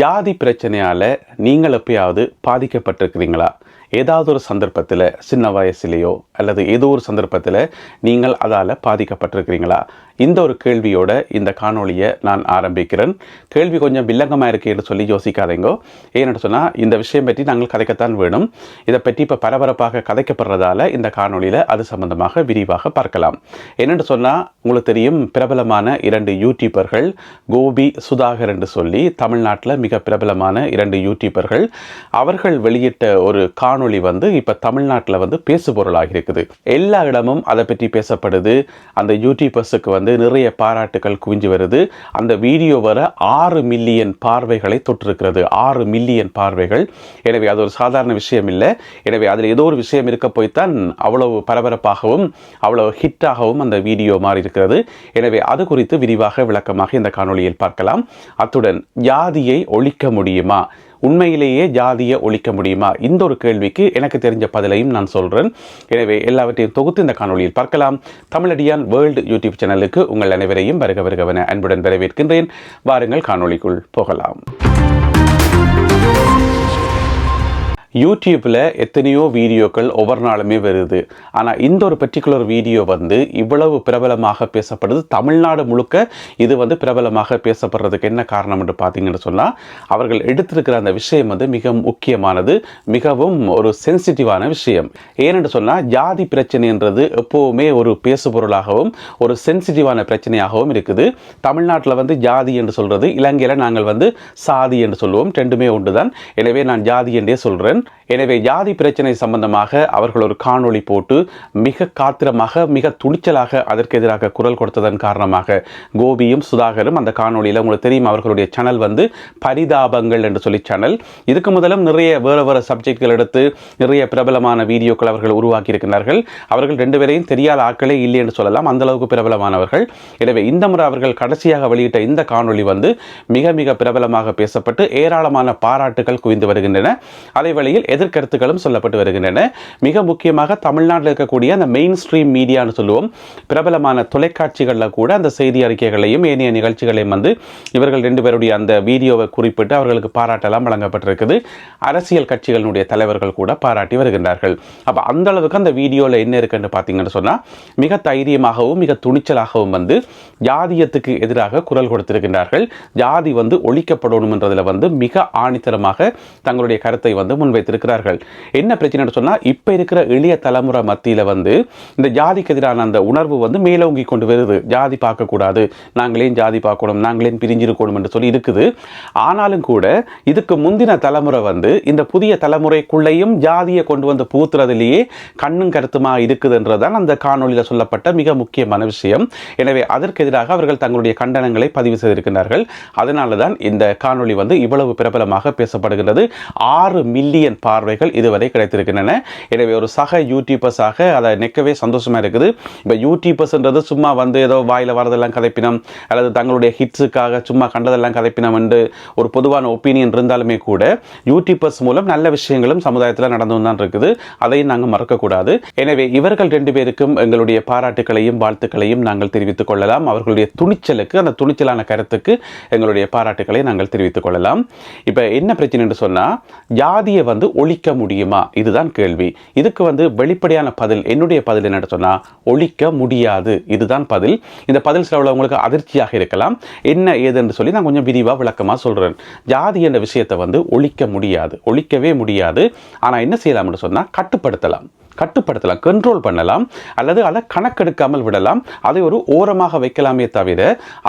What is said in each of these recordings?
ஜாதி பிரச்சனையால் நீங்கள் எப்பயாவது பாதிக்கப்பட்டிருக்கிறீங்களா? ஏதாவது ஒரு சந்தர்ப்பத்தில் சின்ன வயசுலேயோ அல்லது ஏதோ ஒரு சந்தர்ப்பத்தில் நீங்கள் அதால் பாதிக்கப்பட்டிருக்கிறீங்களா? இந்த ஒரு கேள்வியோட இந்த காணொளியை நான் ஆரம்பிக்கிறேன். கேள்வி கொஞ்சம் வில்லங்கமாக இருக்கேன்னு சொல்லி யோசிக்காதீங்கோ. ஏன்னு சொன்னால் இந்த விஷயம் பற்றி நாங்கள் கதைக்கத்தான் வேணும். இதை பற்றி இப்போ பரபரப்பாக கதைக்கப்படுறதால இந்த காணொளியில் அது சம்பந்தமாக விரிவாக பார்க்கலாம். என்னென்னு சொன்னால் உங்களுக்கு தெரியும் பிரபலமான இரண்டு யூடியூபர்கள் கோபி சுதாகர் என்று சொல்லி தமிழ்நாட்டில் மிக பிரபலமான இரண்டு யூடியூபர்கள் அவர்கள் வெளியிட்ட ஒரு காணொளி வந்து இப்போ தமிழ்நாட்டில் வந்து பேசுபொருளாகி இருக்குது. எல்லா இடமும் அதை பற்றி பேசப்படுது. அந்த யூடியூபர்ஸுக்கு வந்து நிறைய பாராட்டுகள் குவிஞ்சு வருது. அந்த வீடியோ வர ஆறு மில்லியன் பார்வைகளை தொற்றிருக்கிறது. ஆறு மில்லியன் பார்வைகள். எனவே அது ஒரு சாதாரண விஷயம் இல்லை எனவே அதில் ஏதோ ஒரு விஷயம் இருக்க போய்த்தான் அவ்வளவு பரபரப்பாகவும் அவ்வளவு ஹிட்டாகவும் அந்த வீடியோ மாறி இருக்கிறது எனவே அது குறித்து விரிவாக விளக்கமாக இந்த காணொளியில் பார்க்கலாம். அத்துடன் ஜாதியை ஒழிக்க முடியுமா? உண்மையிலேயே ஜாதியை ஒழிக்க முடியுமா? இந்த ஒரு கேள்விக்கு எனக்கு தெரிஞ்ச பதிலையும் நான் சொல்கிறேன் எனவே எல்லாவற்றையும் தொகுத்து இந்த காணொலியில் பார்க்கலாம். தமிழடியான் வேர்ல்டு யூடியூப் சேனலுக்கு உங்கள் அனைவரையும் வருக வருகவன அன்புடன் வரவேற்கின்றேன். வாருங்கள் காணொளிக்குள் போகலாம். யூடியூப்பில் எத்தனையோ வீடியோக்கள் ஒவ்வொரு நாளுமே வருது. ஆனால் இந்த ஒரு பர்டிகுலர் வீடியோ வந்து இவ்வளவு பிரபலமாக பேசப்படுது. தமிழ்நாடு முழுக்க இது வந்து பிரபலமாக பேசப்படுறதுக்கு என்ன காரணம் என்று பார்த்தீங்கன்னு சொன்னால் அவர்கள் எடுத்திருக்கிற அந்த விஷயம் வந்து மிக முக்கியமானது மிகவும் ஒரு சென்சிட்டிவான விஷயம். ஏனென்று சொன்னால் ஜாதி பிரச்சனைன்றது எப்போவுமே ஒரு பேசுபொருளாகவும் ஒரு சென்சிட்டிவான பிரச்சனையாகவும் இருக்குது. தமிழ்நாட்டில் வந்து ஜாதி என்று சொல்கிறது இலங்கையில் நாங்கள் வந்து சாதி என்று சொல்லுவோம் ரெண்டுமே ஒன்று தான் எனவே நான் ஜாதி என்றே சொல்கிறேன் எனவே ஜாதி பிரச்சனை சம்பந்தமாக அவர்கள் ஒரு காணொளி போட்டு மிக காத்திரமாக மிக துணிச்சலாக அதற்கு எதிராக குரல் கொடுத்ததன் காரணமாக கோபியும் சுதாகரும் அந்த காணொளியில் உங்களுக்கு தெரியும் அவர்களுடைய சேனல் வந்து பரிதாபங்கள் என்று சொல்லி சேனல் இதுக்கு முதலும் நிறைய வேறு வேறு சப்ஜெக்ட்கள் எடுத்து நிறைய பிரபலமான வீடியோக்கள் அவர்கள் உருவாக்கி இருக்கிறார்கள் அவர்கள் ரெண்டு பேரையும் தெரியாத ஆட்களே இல்லை என்று சொல்லலாம். அந்த அளவுக்கு பிரபலமானவர்கள். எனவே இந்த முறை அவர்கள் கடைசியாக வெளியிட்ட இந்த காணொளி வந்து மிக மிக பிரபலமாக பேசப்பட்டு ஏராளமான பாராட்டுகள் குவிந்து வருகின்றன. அதே வேளையில் எதிர்கருத்துக்களும் சொல்லப்பட்டு வருகின்றன. மிக முக்கியமாக தமிழ்நாட்டில் இருக்கக்கூடிய அந்த மெயின் ஸ்ட்ரீம் மீடியான்னு சொல்லுவோம். பிரபலமான தொலைக்காட்சிகளில் கூட அந்த செய்தி அறிக்கைகளையும் ஏனைய நிகழ்ச்சிகளையும் வந்து இவர்கள் ரெண்டு பேருடைய அந்த வீடியோவை குறிப்பிட்டு அவர்களுக்கு பாராட்டெல்லாம் வழங்கப்பட்டிருக்குது. அரசியல் கட்சிகளினுடைய தலைவர்கள் கூட பாராட்டி வருகின்றார்கள். அப்போ அந்த அளவுக்கு அந்த வீடியோவில் என்ன இருக்குன்னு பார்த்தீங்கன்னு சொன்னால் மிக தைரியமாகவும் மிக துணிச்சலாகவும் வந்து ஜாதியத்துக்கு எதிராக குரல் கொடுத்திருக்கின்றார்கள். ஜாதி வந்து ஒழிக்கப்படணும் என்றதில் வந்து மிக ஆணித்தரமாக தங்களுடைய கருத்தை வந்து முன் முன்வைத்திருக்கிறார்கள் என்ன பிரச்சனைன்னு சொன்னால் இப்போ இருக்கிற எளிய தலைமுறை மத்தியில் வந்து இந்த ஜாதிக்கு எதிரான அந்த உணர்வு வந்து மேலோங்கி கொண்டு வருது. ஜாதி பார்க்கக்கூடாது. நாங்களேன் ஜாதி பார்க்கணும் நாங்களேன் பிரிஞ்சிருக்கணும் என்று சொல்லி இருக்குது. ஆனாலும் கூட இதுக்கு முந்தின தலைமுறை வந்து இந்த புதிய தலைமுறைக்குள்ளேயும் ஜாதியை கொண்டு வந்து பூத்துறதுலேயே கண்ணும் கருத்துமா இருக்குதுன்றதான் அந்த காணொலியில் சொல்லப்பட்ட மிக முக்கியமான விஷயம். எனவே அதற்கு எதிராக அவர்கள் தங்களுடைய கண்டனங்களை பதிவு செய்திருக்கிறார்கள். அதனால தான் இந்த காணொலி வந்து இவ்வளவு பிரபலமாக பேசப்படுகிறது ஆறு மில்லியன் மில்லியன் பார்வைகள் இதுவரை கிடைத்திருக்கின்றன. எனவே ஒரு சக யூடியூபர்ஸாக அதை நிற்கவே சந்தோஷமாக இருக்குது. இப்போ யூடியூபர்ஸ்ன்றது சும்மா வந்து ஏதோ வாயில் வரதெல்லாம் கதைப்பினம் அல்லது தங்களுடைய ஹிட்ஸுக்காக சும்மா கண்டதெல்லாம் கதைப்பினம் என்று ஒரு பொதுவான ஒப்பீனியன் இருந்தாலுமே கூட யூடியூபர்ஸ் மூலம் நல்ல விஷயங்களும் சமுதாயத்தில் நடந்து தான் இருக்குது. அதையும் நாங்கள் மறக்கக்கூடாது. எனவே இவர்கள் ரெண்டு பேருக்கும் எங்களுடைய பாராட்டுகளையும் வாழ்த்துக்களையும் நாங்கள் தெரிவித்துக் கொள்ளலாம். அவர்களுடைய துணிச்சலுக்கு அந்த துணிச்சலான கருத்துக்கு எங்களுடைய பாராட்டுகளை நாங்கள் தெரிவித்துக் கொள்ளலாம். இப்போ என்ன பிரச்சனை என்று சொன்னால் ஜாதியை வந்து ஒழிக்க முடியுமா? இதுதான் கேள்வி. இதுக்கு வந்து வெளிப்படையான பதில் என்னுடைய பதில் என்ன சொன்னால் ஒழிக்க முடியாது. இதுதான் பதில். இந்த பதில் சில உள்ளவங்களுக்கு அதிர்ச்சியாக இருக்கலாம். என்ன ஏதுன்னு சொல்லி நான் கொஞ்சம் விரிவாக விளக்கமாக சொல்கிறேன் ஜாதி என்ற விஷயத்தை வந்து ஒழிக்க முடியாது. ஒழிக்கவே முடியாது. ஆனால் என்ன செய்யலாம்னு சொன்னால் கட்டுப்படுத்தலாம். கட்டுப்படுத்தலாம் கண்ட்ரோல் பண்ணலாம் அல்லது அதை கணக்கெடுக்காமல் விடலாம். அதை ஒரு ஓரமாக வைக்கலாமே தவிர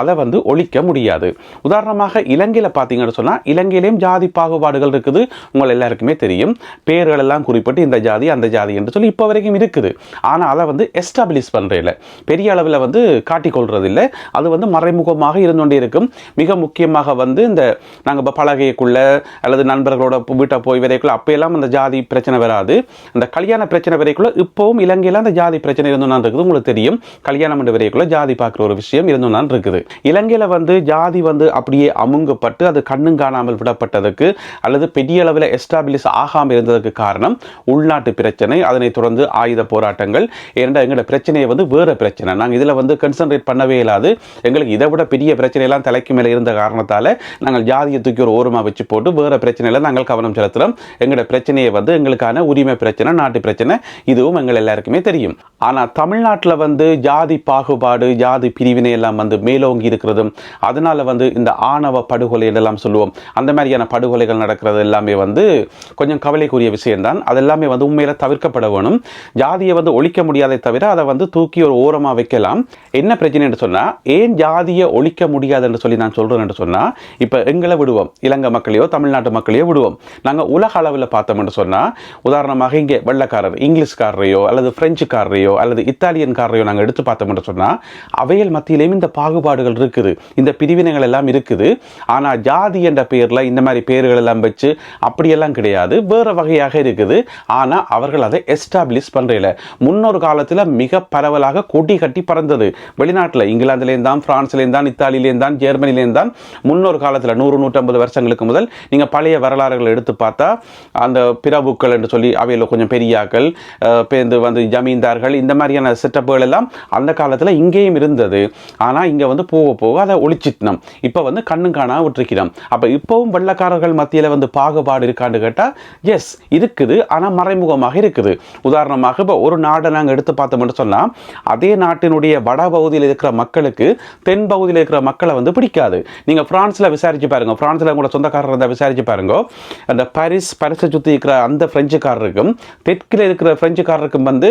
அதை வந்து ஒழிக்க முடியாது. உதாரணமாக இலங்கையில் பார்த்தீங்கன்னு சொன்னால் இலங்கையிலேயும் ஜாதி பாகுபாடுகள் இருக்குது. உங்கள் எல்லாருக்குமே தெரியும். பேர்கள் எல்லாம் குறிப்பிட்டு இந்த ஜாதி அந்த ஜாதி என்று சொல்லி இப்போ வரைக்கும் இருக்குது. ஆனால் அதை வந்து எஸ்டாப்ளிஷ் பண்ணுறதில்ல பெரிய அளவில் வந்து காட்டிக்கொள்றதில்லை. அது வந்து மறைமுகமாக இருந்து கொண்டே இருக்கும் மிக முக்கியமாக வந்து இந்த நாங்கள் இப்போ பலகைக்குள்ளே அல்லது நண்பர்களோட வீட்டை போய் வரைக்குள்ள அப்போயெல்லாம் அந்த ஜாதி பிரச்சனை வராது. அந்த கல்யாண பிரச்சனை வரைக்குள்ள இப்போவும் இலங்கையில் அந்த ஜாதி பிரச்சனை இருந்தோம் இருக்குது. உங்களுக்கு தெரியும். கல்யாணம் பண்ண வரைக்குள்ள ஜாதி பார்க்குற ஒரு விஷயம் இருந்தோம் இருக்குது. இலங்கையில் வந்து ஜாதி வந்து அப்படியே அமுங்கப்பட்டு அது கண்ணும் காணாமல் விடப்பட்டதுக்கு அல்லது பெரிய அளவில் எஸ்டாப்ளிஷ் ஆகாமல் இருந்ததுக்கு காரணம் உள்நாட்டு பிரச்சனை. அதனை தொடர்ந்து ஆயுத போராட்டங்கள். ஏனென்றால் எங்களோட பிரச்சனையை வந்து வேறு பிரச்சனை. நாங்கள் இதில் வந்து கன்சன்ட்ரேட் பண்ணவே இல்லாது எங்களுக்கு இதை விட பெரிய பிரச்சனையெல்லாம் தலைக்கு மேலே இருந்த காரணத்தால் நாங்கள் ஜாதியை தூக்கி ஒரு ஓரமாக வச்சு போட்டு வேறு பிரச்சனையில் நாங்கள் கவனம் செலுத்துகிறோம் எங்களோட பிரச்சனையை வந்து எங்களுக்கான உரிமை பிரச்சனை நாட்டு பிரச்சனை. இதுவும் எங்கள் எல்லாருக்குமே தெரியும். ஆனால் தமிழ்நாட்டில் வந்து ஜாதி பாகுபாடு ஜாதி பிரிவினை எல்லாம் வந்து மேலோங்கி இருக்கிறதும் அதனால வந்து இந்த ஆணவ படுகொலை எல்லாம் சொல்லுவோம். அந்த மாதிரியான படுகொலைகள் நடக்கிறது எல்லாமே வந்து கொஞ்சம் கவலைக்குரிய விஷயம்தான். அதெல்லாமே வந்து உண்மையில தவிர்க்கப்பட வேணும். ஜாதியை வந்து ஒழிக்க முடியாதே தவிர அதை வந்து தூக்கி ஒரு ஓரமாக வைக்கலாம். என்ன பிரச்சனைன்னு சொன்னால் ஏன் ஜாதியை ஒழிக்க முடியாதுன்னு சொல்லி நான் சொல்கிறேன்னு சொன்னால் இப்போ எங்களை விடுவோம். இலங்கை மக்களையோ தமிழ்நாட்டு மக்களையோ விடுவோம். நாங்கள் உலக அளவில் பார்த்தோம்னு சொன்னால் உதாரணமாக இங்கே வெள்ளக்காரர் இங்கிலீஷ்காரரையோ அல்லது பிரெஞ்சுக்காரரையோ அல்லது இத்தாலியன்காரரையோ நாங்கள் எடுத்து பார்த்தோம் என்று சொன்னால் அவைகள் மத்தியிலேயும் இந்த பாகுபாடுகள் இருக்குது. இந்த பிரிவினைகள் எல்லாம் இருக்குது. ஆனால் ஜாதி என்ற பெயரில் இந்த மாதிரி பெயர்கள் எல்லாம் வச்சு அப்படியெல்லாம் கிடையாது. வேறு வகையாக இருக்குது. ஆனால் அவர்கள் அதை எஸ்டாப்ளிஷ் பண்ணுறதில்ல முன்னொரு காலத்தில் மிக பரவலாக கொடி கட்டி பறந்தது. வெளிநாட்டில் இங்கிலாந்துலேயும் தான் பிரான்ஸ்லேருந்து தான் இத்தாலியிலேயும் தான் ஜெர்மனிலேயும் தான். முன்னொரு காலத்தில் நூறு நூற்றம்பது வருஷங்களுக்கு முதல் நீங்கள் பழைய வரலாறுகளை எடுத்து பார்த்தா அந்த பிரபுக்கள் என்று சொல்லி அவையில் கொஞ்சம் பெரியாக்கள் இப்போ இந்த வந்து ஜமீன்தார்கள் இந்த மாதிரியான செட்டப்புகள் எல்லாம் அந்த காலத்தில் இங்கேயும் இருந்தது. ஆனால் இங்கே வந்து போக போக அதை ஒழிச்சிட்டோம். இப்போ வந்து கண்ணும் காணா விட்டுருக்கிறோம். அப்போ இப்போவும் வெள்ளக்காரர்கள் மத்தியில் வந்து பாகுபாடு இருக்கான்னு கேட்டால் எஸ் இருக்குது. ஆனால் மறைமுகமாக இருக்குது. உதாரணமாக இப்போ ஒரு நாடை நாங்கள் எடுத்து பார்த்தோம்னு சொன்னால் அதே நாட்டினுடைய வட பகுதியில் இருக்கிற மக்களுக்கு தென் பகுதியில் இருக்கிற மக்களை வந்து பிடிக்காது. நீங்கள் ஃப்ரான்ஸில் விசாரிச்சு பாருங்க. ஃப்ரான்ஸில் உங்களோட சொந்தக்காரர் இருந்தால் விசாரிச்சு பாருங்க. அந்த பாரிஸ் பரிசை சுற்றி இருக்கிற அந்த ஃப்ரெஞ்சுக்காரருக்கும் தெற்கில் இருக்கிற பிரெஞ்சுக்காரருக்கும் வந்து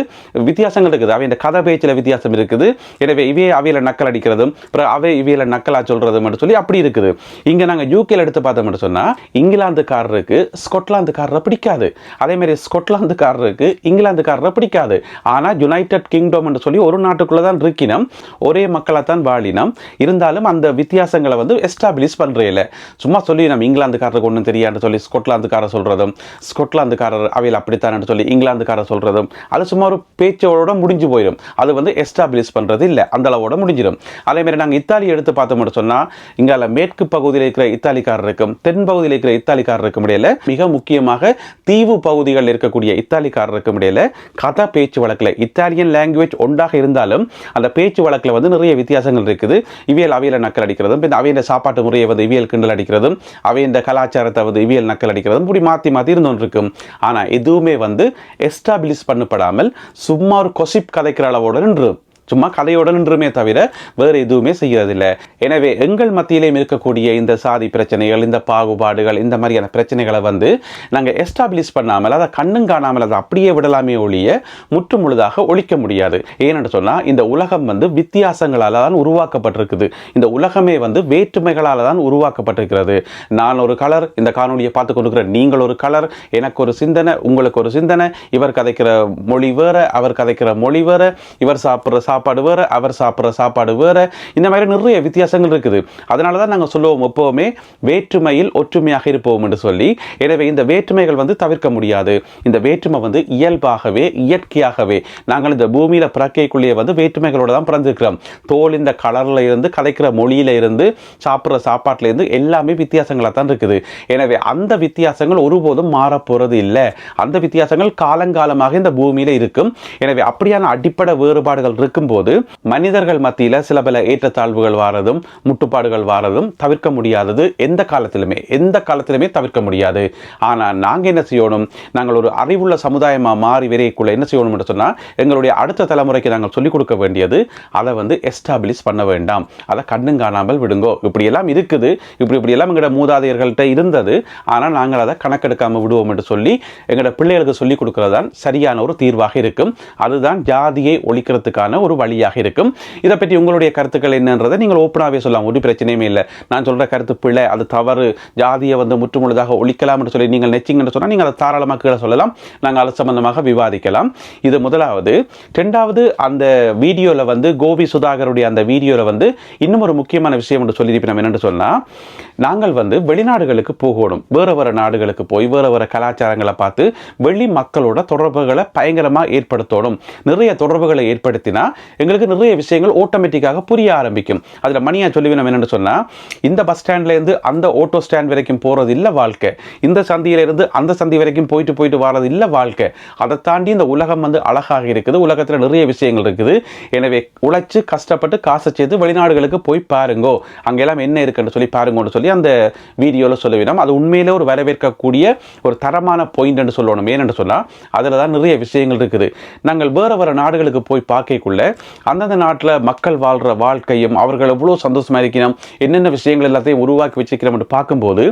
வித்தியாசங்கள் இருக்குது. அவை இந்த கதை பேச்சில் வித்தியாசம் இருக்குது. எனவே இவையே அவையில் நக்கல் அடிக்கிறதும் அப்புறம் அவை இவையில் நக்கலாக சொல்கிறதும் சொல்லி அப்படி இருக்குது. இங்கே நாங்கள் யூகேல எடுத்து பார்த்தோம்னு சொன்னால் இங்கிலாந்துக்காரருக்கு ஸ்கொட்லாந்துக்காரரை பிடிக்காது. அதே மாதிரி ஸ்கொட்லாந்துக்காரருக்கு இங்கிலாந்துக்காரரை பிடிக்காது. ஆனால் யுனைடெட் கிங்டம் என்று சொல்லி ஒரு நாட்டுக்குள்ளே தான் இருக்கினம். ஒரே மக்களை தான் வாழினம். இருந்தாலும் அந்த வித்தியாசங்களை வந்து எஸ்டாப்ளிஷ் பண்ணுறையில சும்மா சொல்லி நம்ம இங்கிலாந்துக்காரருக்கு ஒன்றும் தெரியாதுன்னு சொல்லி ஸ்கொட்லாந்துக்காரர் சொல்கிறதும் ஸ்கொட்லாந்துக்காரர் அவையில் அப்படித்தான் சொல்லி இங்கிலாந்துக்காரர் சொல்கிறதும் அது சும்மா ஒரு பேச்சோட முடிஞ்சு போயிடும் அது வந்து எஸ்டாப்ளிஷ் பண்ணுறது இல்லை அந்த அளவோட முடிஞ்சிடும் அதே நாங்கள் இத்தாலி எடுத்து பார்த்தோம்னு சொன்னால் இங்கால மேற்கு பகுதியில் இருக்கிற இத்தாலிக்காரருக்கும் தென் பகுதியில் இருக்கிற இத்தாலிக்காரருக்கும் இடையில மிக முக்கியமாக தீவு பகுதிகளில் இருக்கக்கூடிய இத்தாலிக்காரருக்கும் இடையில கதை பேச்சு வழக்கில் இத்தாலியன் லாங்குவேஜ் ஒன்றாக இருந்தாலும் அந்த பேச்சு வழக்கில் வந்து நிறைய வித்தியாசங்கள் இருக்குது. இவியல் அவியலை நக்கல் அடிக்கிறதும் பின் அவையின் சாப்பாட்டு முறையை வந்து இவியல் கிண்டல் அடிக்கிறதும் அவையின் கலாச்சாரத்தை வந்து இவியல் நக்கல் அடிக்கிறதும் இப்படி மாற்றி மாற்றி இருந்தோன்னு இருக்கும். ஆனால் எதுவுமே வந்து எஸ்டா எஸ்டாப்ளிஷ் பண்ணப்படாமல் சும்மா ஒரு கொசிப் கதைக்கிற அளவோட நின்று சும்மா கதையோட நின்றுமே தவிர வேறு எதுவுமே செய்யறதில்லை. எனவே எங்கள் மத்தியிலேயும் இருக்கக்கூடிய இந்த சாதி பிரச்சனைகள் இந்த பாகுபாடுகள் இந்த மாதிரியான பிரச்சனைகளை வந்து நாங்கள் எஸ்டாப்ளிஷ் பண்ணாமல் அதை கண்ணும் காணாமல் அதை அப்படியே விடலாமே ஒழிய முற்று முழுதாக ஒழிக்க முடியாது. ஏனென்று சொன்னால் இந்த உலகம் வந்து வித்தியாசங்களால் தான் உருவாக்கப்பட்டிருக்குது. இந்த உலகமே வந்து வேற்றுமைகளால் தான் உருவாக்கப்பட்டிருக்கிறது. நான் ஒரு கலர் இந்த காணொலியை பார்த்து கொண்டிருக்கிற நீங்கள் ஒரு கலர் எனக்கு ஒரு சிந்தனை உங்களுக்கு ஒரு சிந்தனை இவர் கதைக்கிற மொழி வேற அவர் கதைக்கிற மொழி வேற இவர் சாப்பிட்ற சாப்பாடு வேறு அவர் சாப்பிட்ற சாப்பாடு வேறு. இந்த மாதிரி நிறைய வித்தியாசங்கள் இருக்குது. அதனால தான் நாங்கள் சொல்லுவோம் எப்போவுமே வேற்றுமையில் ஒற்றுமையாக இருப்போம் என்று சொல்லி. எனவே இந்த வேற்றுமைகள் வந்து தவிர்க்க முடியாது. இந்த வேற்றுமை வந்து இயல்பாகவே இயற்கையாகவே. நாங்கள் இந்த பூமியில் பிறக்கைக்குள்ளேயே வந்து வேற்றுமைகளோடு தான் பிறந்திருக்கிறோம். தோல் இந்த கலரில் இருந்து கதைக்கிற மொழியில இருந்து சாப்பிட்ற சாப்பாட்டிலேருந்து எல்லாமே வித்தியாசங்களாக தான் இருக்குது. எனவே அந்த வித்தியாசங்கள் ஒருபோதும் மாறப்போகிறது இல்லை. அந்த வித்தியாசங்கள் காலங்காலமாக இந்த பூமியில் இருக்கும். எனவே அப்படியான அடிப்படை வேறுபாடுகள் இருக்கும் வரும்போது மனிதர்கள் மத்தியில் சில பல ஏற்றத்தாழ்வுகள் வாரதும் முட்டுப்பாடுகள் வாரதும் தவிர்க்க முடியாதது எந்த காலத்திலுமே எந்த காலத்திலுமே தவிர்க்க முடியாது. ஆனால் நாங்கள் என்ன செய்யணும்? நாங்கள் ஒரு அறிவுள்ள சமுதாயமாக மாறி விரைக்குள்ள என்ன செய்யணும் என்று சொன்னால் எங்களுடைய அடுத்த தலைமுறைக்கு நாங்கள் சொல்லிக் கொடுக்க வேண்டியது அதை வந்து எஸ்டாப்ளிஷ் பண்ண வேண்டாம். அதை கண்ணும் காணாமல் விடுங்கோ. இப்படியெல்லாம் இருக்குது. இப்படி இப்படியெல்லாம் எங்களோட மூதாதையர்கள்ட்ட இருந்தது. ஆனால் நாங்கள் அதை கணக்கெடுக்காமல் விடுவோம் என்று சொல்லி எங்களோட பிள்ளைகளுக்கு சொல்லிக் கொடுக்கறது தான் சரியான ஒரு தீர்வாக இருக்கும். அதுதான் ஜாதியை ஒழிக்கிறதுக்கான ஒரு வழியாக இருக்கும். இதை பற்றி உங்களுடைய கருத்துக்கள் என்னன்றதை நீங்கள் ஓப்பனாகவே சொல்லலாம். ஒரு பிரச்சனையுமே இல்லை. நான் சொல்கிற கருத்து பிள்ளை அது தவறு ஜாதியை வந்து முற்றுமுழுதாக ஒழிக்கலாம் என்று சொல்லி நீங்கள் நெச்சிங்கன்னு சொன்னால் நீங்கள் அதை தாராளமாக கீழே சொல்லலாம். நாங்கள் அது சம்பந்தமாக விவாதிக்கலாம். இது முதலாவது. ரெண்டாவது அந்த வீடியோவில் வந்து கோபி சுதாகருடைய அந்த வீடியோவில் வந்து இன்னும் ஒரு முக்கியமான விஷயம் என்று சொல்லியிருப்போம் என்னென்னு சொன்னால் நாங்கள் வந்து வெளிநாடுகளுக்கு போகணும். வேறு வேறு நாடுகளுக்கு போய் வேறு வேறு கலாச்சாரங்களை பார்த்து வெளி மக்களோட தொடர்புகளை பயங்கரமாக ஏற்படுத்தணும். நிறைய தொடர்புகளை ஏற்படுத்தினா எங்களுக்கு நிறைய விஷயங்கள் ஆட்டோமேட்டிக்காக புரிய ஆரம்பிக்கும். அதில் மணியாக சொல்லுவினம் என்னென்னு சொன்னால் இந்த பஸ் ஸ்டாண்ட்லேருந்து அந்த ஆட்டோ ஸ்டாண்ட் வரைக்கும் போகிறது இல்லை வாழ்க்கை. இந்த சந்தியிலிருந்து அந்த சந்தி வரைக்கும் போயிட்டு போயிட்டு வர்றது இல்லை வாழ்க்கை. அதை தாண்டி இந்த உலகம் வந்து அழகாக இருக்குது. உலகத்தில் நிறைய விஷயங்கள் இருக்குது. எனவே உழைச்சி கஷ்டப்பட்டு காசை சேர்த்து வெளிநாடுகளுக்கு போய் பாருங்கோ. அங்கெல்லாம் என்ன இருக்குன்னு சொல்லி பாருங்கன்னு சொல்லி அந்த வீடியோவில் சொல்லுவினோம் அது உண்மையிலே ஒரு வரவேற்கக்கூடிய ஒரு தரமான பாயிண்ட் சொல்லணும். ஏனென்று சொன்னால் அதில் தான் நிறைய விஷயங்கள் இருக்குது. நாங்கள் வேறு வேறு நாடுகளுக்கு போய் பார்க்கக்குள்ளே அந்தந்த நாட்டில் மக்கள் வாழ்கிற வாழ்க்கையும் அவர்கள் எவ்வளோ சந்தோஷமாக இருக்கணும் என்னென்ன விஷயங்கள் எல்லாத்தையும் உருவாக்கி வச்சிருக்கிறோம் பார்க்கும்போது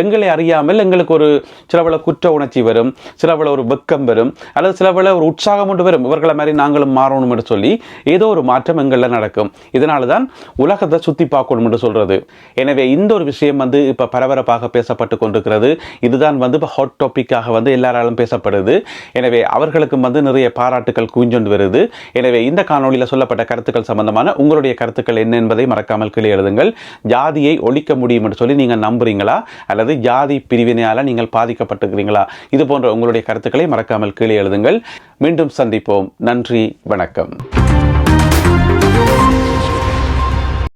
எங்களை அறியாமல் எங்களுக்கு ஒரு சிலவள குற்ற உணர்ச்சி வரும் சிலவள ஒரு வெக்கம் வரும் அல்லது சிலவள ஒரு உற்சாகம் ஒன்று வரும். இவர்களை மாதிரி நாங்களும் மாறணும் என்று சொல்லி ஏதோ ஒரு மாற்றம் எங்களில் நடக்கும். இதனால தான் உலகத்தை சுற்றி பார்க்கணும் என்று சொல்கிறது எனவே இந்த ஒரு விஷயம் வந்து இப்போ பரபரப்பாக பேசப்பட்டு கொண்டிருக்கிறது. இதுதான் வந்து இப்போ ஹாட் டாப்பிக்காக வந்து எல்லாராலும் பேசப்படுது. எனவே அவர்களுக்கும் வந்து நிறைய பாராட்டுக்கள் குவிஞ்சொண்டு வருது. எனவே இந்த காணொலியில் சொல்லப்பட்ட கருத்துக்கள் சம்பந்தமான உங்களுடைய கருத்துக்கள் என்ன என்பதை மறக்காமல் கீழே எழுதுங்கள். ஜாதியை ஒழிக்க முடியும் என்று சொல்லி நீங்கள் நம்புறீங்களா? அல்லது ஜாதி பிரிவினையால் நீங்கள் பாதிக்கப்பட்டுக்கிறீங்களா இது போன்ற உங்களுடைய கருத்துக்களை மறக்காமல் கீழே எழுதுங்கள். மீண்டும் சந்திப்போம். நன்றி. வணக்கம்.